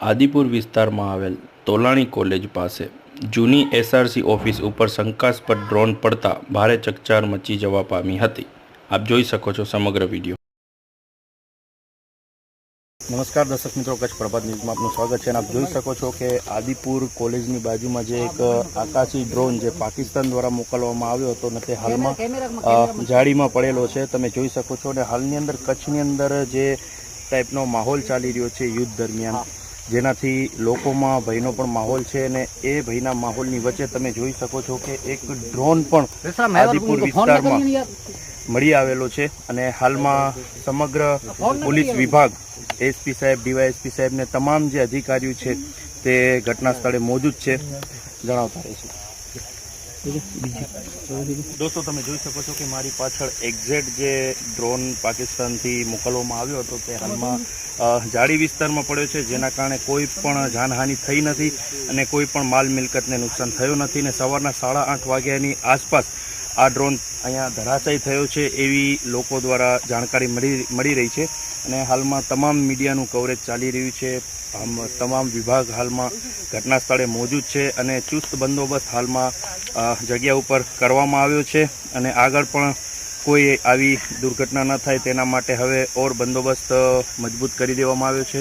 આદિપુર વિસ્તારમાં આવેલ તોલાણી કોલેજ પાસે જૂની એસઆરસી ઓફિસ ઉપર શંકાસ્પદ ડ્રોન પડતા ભારે ચકચાર મચી જવા પામી હતી. આપ જોઈ શકો છો સમગ્ર વીડિયો. નમસ્કાર દર્શક મિત્રો, કચ્છ પ્રભાત ન્યૂઝમાં આપનું સ્વાગત છે અને આપ જોઈ શકો છો કે આદિપુર કોલેજની બાજુમાં જે એક આકાશી ડ્રોન જે પાકિસ્તાન દ્વારા મોકલવામાં આવ્યો હતો અને તે હાલમાં જાળીમાં પડેલો છે. તમે જોઈ શકો છો અને હાલની અંદર કચ્છની અંદર જે ટાઈપનો માહોલ ચાલી રહ્યો છે યુદ્ધ દરમિયાન. જેનાથી લોકોમાં ભયનો પણ માહોલ છે અને એ ભયના માહોલની વચ્ચે તમે જોઈ શકો છો કે એક ડ્રોન પણ આદિપુર વિસ્તારમાં મળી આવેલો છે અને હાલમાં સમગ્ર પોલીસ વિભાગ એસપી સાહેબ ડીવાયએસપી સાહેબને તમામ જે અધિકારીઓ છે તે ઘટના સ્થળે મોજૂદ છે. જણાવતા રહીશું. દોસ્તો, તમે જોઈ શકો છો કે મારી પાછળ એક્ઝેક્ટ જે ડ્રોન પાકિસ્તાનથી મોકલવામાં આવ્યો હતો, તે હાલમાં જાડી વિસ્તારમાં પડ્યો છે, જેના કારણે કોઈ પણ જાનહાનિ થઈ નથી અને કોઈ પણ માલ મિલકતને નુકસાન થયું નથી અને સવારના સાડા આઠ વાગ્યાની આસપાસ આ ડ્રોન અહીંયા ધરાશાયી થયો છે એવી લોકો દ્વારા જાણકારી મળી મળી રહી છે અને હાલમાં તમામ મીડિયાનું કવરેજ ચાલી રહ્યું છે. આમ તમામ વિભાગ હાલમાં ઘટના સ્થળે મોજૂદ છે અને ચુસ્ત બંદોબસ્ત હાલમાં જગ્યા ઉપર કરવામાં આવ્યો છે અને આગળ પણ કોઈ આવી દુર્ઘટના ન થાય તેના માટે હવે ઓર બંદોબસ્ત મજબૂત કરી દેવામાં આવ્યો છે.